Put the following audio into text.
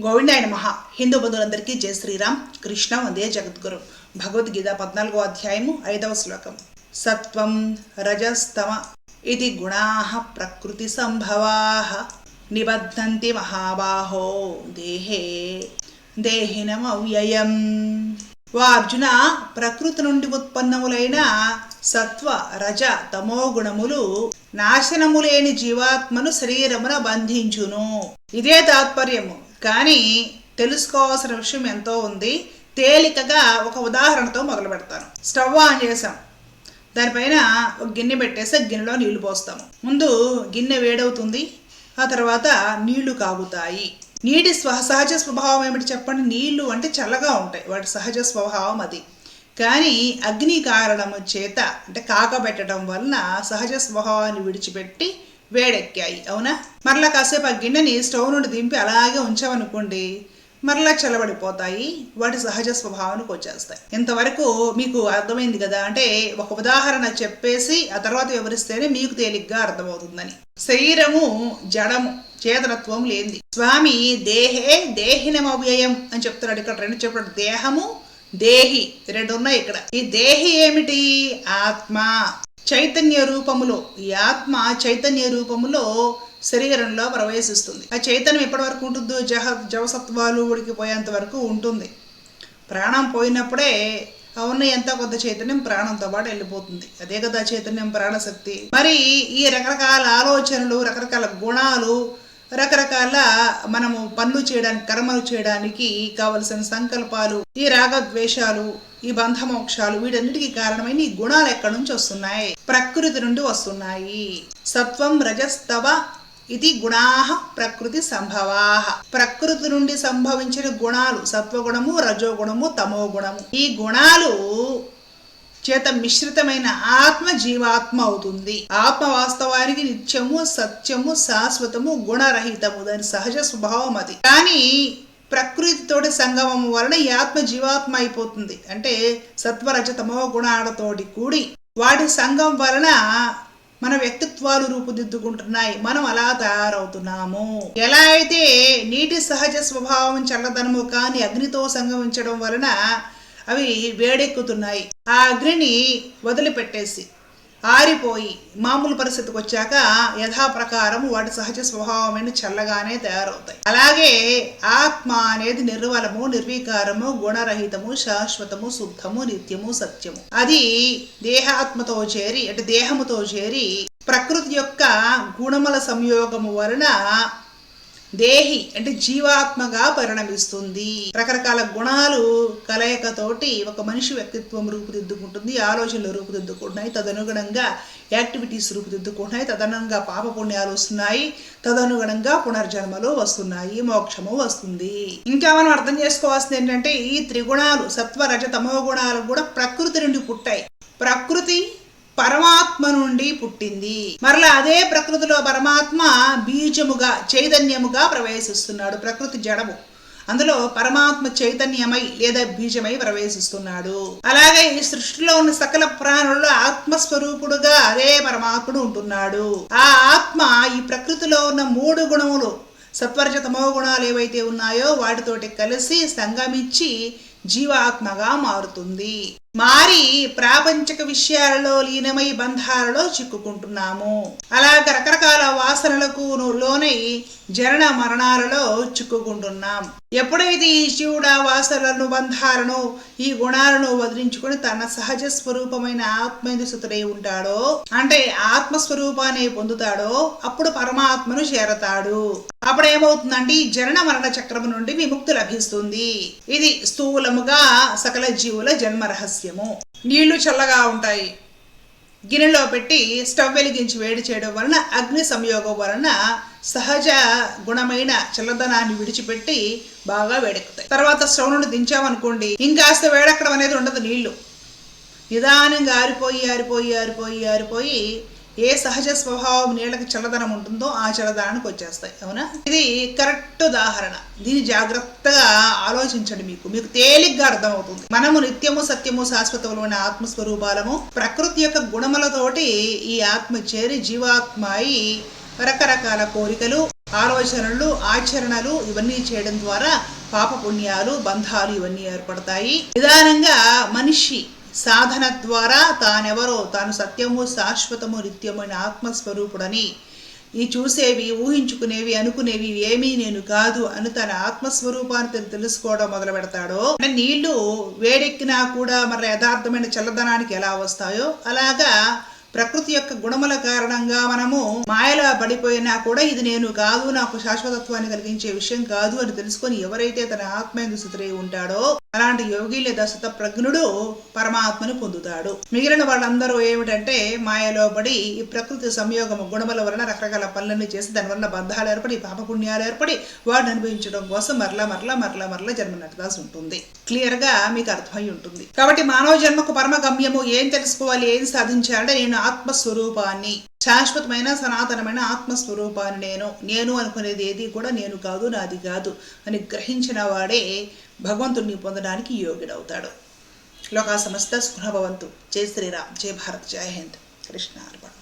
గోవిందాయన మహా హిందూ బంధువులందరికీ జయ శ్రీరామ్. కృష్ణ వందే జగద్గురు. భగవద్గీత పద్నాలుగో అధ్యాయము ఐదవ శ్లోకం. సత్వం రజస్తమ ఇది గుణా ప్రకృతి సంభవా. నిబద్ధంతి మహాబాహో దేహే దేహినమవ్యయం. వా అర్జున ప్రకృతి నుండి ఉత్పన్నములైన సత్వ రజ తమో గుణములు నాశనము లేని జీవాత్మను శరీరమున బంధించును. ఇదే తాత్పర్యము. కానీ తెలుసుకోవాల్సిన విషయం ఎంతో ఉంది. తేలికగా ఒక ఉదాహరణతో మొదలు పెడతాను. స్టవ్ ఆన్ చేసాం దానిపైన ఒక గిన్నె పెట్టేసి గిన్నెలో నీళ్ళు పోస్తాము. ముందు గిన్నె వేడవుతుంది. ఆ తర్వాత నీళ్ళు కాగుతాయి. నీటి స్వ సహజ స్వభావం ఏమిటి చెప్పండి? నీళ్ళు అంటే చల్లగా ఉంటాయి. వాటి సహజ స్వభావం అది. కానీ అగ్ని కారణము చేత అంటే కాకబెట్టడం వలన సహజ స్వభావాన్ని విడిచిపెట్టి వేడెక్కాయి అవునా? మరలా కాసేపు ఆ గిన్నెని స్టవ్ నుండి దింపి అలాగే ఉంచామనుకోండి మరలా చల్లబడిపోతాయి వాటి సహజ స్వభావానికి వచ్చేస్తాయి. ఇంతవరకు మీకు అర్థమైంది కదా? అంటే ఒక ఉదాహరణ చెప్పేసి ఆ తర్వాత వివరిస్తేనే మీకు తేలిగ్గా అర్థమవుతుందని. శరీరము జడము చేతనత్వం లేనిది. స్వామి దేహే దేహినమవ్యయం అని చెప్తున్నాడు. ఇక్కడ రెండు చెప్పాడు దేహము దేహి రెండు ఉన్నాయి ఇక్కడ. ఈ దేహి ఏమిటి? ఆత్మ. చైతన్య రూపములో ఈ ఆత్మ చైతన్య రూపములో శరీరంలో ప్రవేశిస్తుంది. ఆ చైతన్యం ఎప్పటి వరకు ఉంటుందో జహ జవసత్వాలు ఉడికిపోయేంత వరకు ఉంటుంది. ప్రాణం పోయినప్పుడే అవును ఎంత కొంత చైతన్యం ప్రాణంతో పాటు వెళ్ళిపోతుంది. అదే కదా చైతన్యం ప్రాణశక్తి. మరి ఈ రకరకాల ఆలోచనలు రకరకాల గుణాలు రకరకాల మనము పనులు చేయడానికి కర్మలు చేయడానికి కావలసిన సంకల్పాలు ఈ రాగద్వేషాలు ఈ బంధమోక్షాలు వీటన్నిటికీ కారణమైన ఈ గుణాలు ఎక్కడి నుంచి వస్తున్నాయి? ప్రకృతి నుండి వస్తున్నాయి. సత్వం రజస్తవ ఇది గుణా ప్రకృతి సంభవా. ప్రకృతి నుండి సంభవించిన గుణాలు సత్వగుణము రజోగుణము తమో గుణము ఈ గుణాలు చేత మిశ్రితమైన ఆత్మ జీవాత్మ అవుతుంది. ఆత్మ వాస్తవానికి నిత్యము సత్యము శాశ్వతము గుణరహితము. దాని సహజ స్వభావం అది. కానీ ప్రకృతితోటి సంగమం వలన ఈ ఆత్మ జీవాత్మ అయిపోతుంది. అంటే సత్వరజతమో గుణాలతోటి కూడి వాటి సంఘం వలన మన వ్యక్తిత్వాలు రూపుదిద్దుకుంటున్నాయి. మనం అలా తయారవుతున్నాము. ఎలా అయితే నీటి సహజ స్వభావం చల్లదనము కానీ అగ్నితో సంగమించడం వలన అవి వేడెక్కుతున్నాయి. ఆ అగ్నిని వదిలిపెట్టేసి ఆరిపోయి మామూలు పరిస్థితికి వచ్చాక యథాప్రకారం వాటి సహజ స్వభావమైన చల్లగానే తయారవుతాయి. అలాగే ఆత్మ అనేది నిర్వలము నిర్వీకారము గుణరహితము శాశ్వతము శుద్ధము నిత్యము సత్యము. అది దేహాత్మతో చేరి అంటే దేహముతో చేరి ప్రకృతి యొక్క గుణముల సంయోగము వలన దేహి అంటే జీవాత్మగా పరిణమిస్తుంది. రకరకాల గుణాలు కలయికతోటి ఒక మనిషి వ్యక్తిత్వం రూపుదిద్దుకుంటుంది ఆలోచనలు రూపుదిద్దుకుంటున్నాయి తదనుగుణంగా యాక్టివిటీస్ రూపుదిద్దుకుంటున్నాయి తదనుగుణంగా పాప పుణ్యాలు వస్తున్నాయి తదనుగుణంగా పునర్జన్మలు వస్తున్నాయి మోక్షము వస్తుంది. ఇంకా మనం అర్థం చేసుకోవాల్సింది ఏంటంటే ఈ త్రిగుణాలు సత్వ రజ తమో గుణాలు కూడా ప్రకృతి నుండి పుట్టాయి. ప్రకృతి పరమాత్మ నుండి పుట్టింది. మరలా అదే ప్రకృతిలో పరమాత్మ బీజముగా చైతన్యముగా ప్రవేశిస్తున్నాడు. ప్రకృతి జడము. అందులో పరమాత్మ చైతన్యమై లేదా బీజమై ప్రవేశిస్తున్నాడు. అలాగే ఈ సృష్టిలో ఉన్న సకల ప్రాణుల్లో ఆత్మస్వరూపుడుగా అదే పరమాత్ముడు ఉంటున్నాడు. ఆ ఆత్మ ఈ ప్రకృతిలో ఉన్న మూడు గుణములు సత్వరజ తమో గుణాలు ఏవైతే ఉన్నాయో వాటితోటి కలిసి సంగమించి జీవాత్మగా మారుతుంది. మారి ప్రాపంచక విషయాలలో లీనమై బంధాలలో చిక్కుకుంటున్నాము. అలాగ రకరకాల వాసనలకు లోనై జరణ మరణాలలో చిక్కుకుంటున్నాం. ఎప్పుడైతే ఈ శివుడు ఆ వాసనలను బంధాలను ఈ గుణాలను వదిలించుకుని తన సహజ స్వరూపమైన ఆత్మనిసుతుడై ఉంటాడో అంటే ఆత్మస్వరూపాన్ని పొందుతాడో అప్పుడు పరమాత్మను చేరతాడు. అప్పుడు ఏమవుతుందంటే ఈ జనన మరణ చక్రము నుండి విముక్తి లభిస్తుంది. ఇది స్థూలముగా సకల జీవుల జన్మ రహస్యము నీళ్ళు చల్లగా ఉంటాయి. గిన్నెలో పెట్టి స్టవ్ వెలిగించి వేడి చేయడం వలన అగ్ని సంయోగం వలన సహజ గుణమైన చల్లదనాన్ని విడిచిపెట్టి బాగా వేడెక్కుతాయి. తర్వాత స్టవ్ నుండి దించామనుకోండి ఇంకాస్త వేడెక్కడం అనేది ఉండదు నీళ్ళు. నిదానంగా ఆరిపోయి ఆరిపోయి ఆరిపోయి ఆరిపోయి ఏ సహజ స్వభావం నీళ్ళకి చల్లదనం ఉంటుందో ఆ చల్లదనానికి వచ్చేస్తాయి అవునా? ఇది కరెక్ట్ ఉదాహరణ. దీన్ని జాగ్రత్తగా ఆలోచించండి మీకు. మీకు తేలిగ్గా అర్థమవుతుంది. మనము నిత్యము సత్యము శాశ్వతములైన ఆత్మస్వరూపాలము ప్రకృతి యొక్క గుణములతోటి ఈ ఆత్మ చేరి జీవాత్మ అయి రకరకాల కోరికలు ఆలోచనలు ఆచరణలు ఇవన్నీ చేయడం ద్వారా పాప పుణ్యాలు బంధాలు ఇవన్నీ ఏర్పడతాయి. నిదానంగా మనిషి సాధన ద్వారా తానెవరో తాను సత్యము శాశ్వతము నిత్యమైన ఆత్మస్వరూపుడని. ఈ చూసేవి ఊహించుకునేవి అనుకునేవి ఏమీ నేను కాదు అని తన ఆత్మస్వరూపాన్ని తెలు- తెలుసుకోవడం మొదలు పెడతాడో నీళ్ళు వేడెక్కినా కూడా మరి యథార్థమైన చల్లదనానికి ఎలా వస్తాయో అలాగా ప్రకృతి యొక్క గుణముల కారణంగా మనము మాయలా పడిపోయినా కూడా ఇది నేను కాదు నాకు శాశ్వతత్వాన్ని కలిగించే విషయం కాదు అని తెలుసుకొని ఎవరైతే తన ఆత్మయందు స్థితిరై ఉంటాడో అలాంటి యోగి లేదా ప్రజ్ఞుడు పరమాత్మను పొందుతాడు. మిగిలిన వాళ్ళందరూ ఏమిటంటే మాయలో పడి ఈ ప్రకృతి సంయోగము గుణముల వలన రకరకాల పనులన్నీ చేసి దాని వలన బంధాలు ఏర్పడి పాపపుణ్యాలు ఏర్పడి వాడిని అనుభవించడం కోసం మరలా మరలా మరలా మరలా జన్మనెత్తాల్సి ఉంటుంది. క్లియర్గా మీకు అర్థమై ఉంటుంది. కాబట్టి మానవ జన్మకు పరమ గమ్యము ఏం తెలుసుకోవాలి ఏం సాధించాలంటే నేను ఆత్మస్వరూపాన్ని. శాశ్వతమైన సనాతనమైన ఆత్మస్వరూపాన్ని నేను నేను అనుకునేది ఏది కూడా నేను కాదు నాది కాదు అని గ్రహించిన వాడే భగవంతుడిని పొందడానికి యోగ్యుడవుతాడు. లోకా సమస్త సుఖభవంతు. జై శ్రీరామ్. జై భారత్. జై హింద్. కృష్ణ అర్పణ.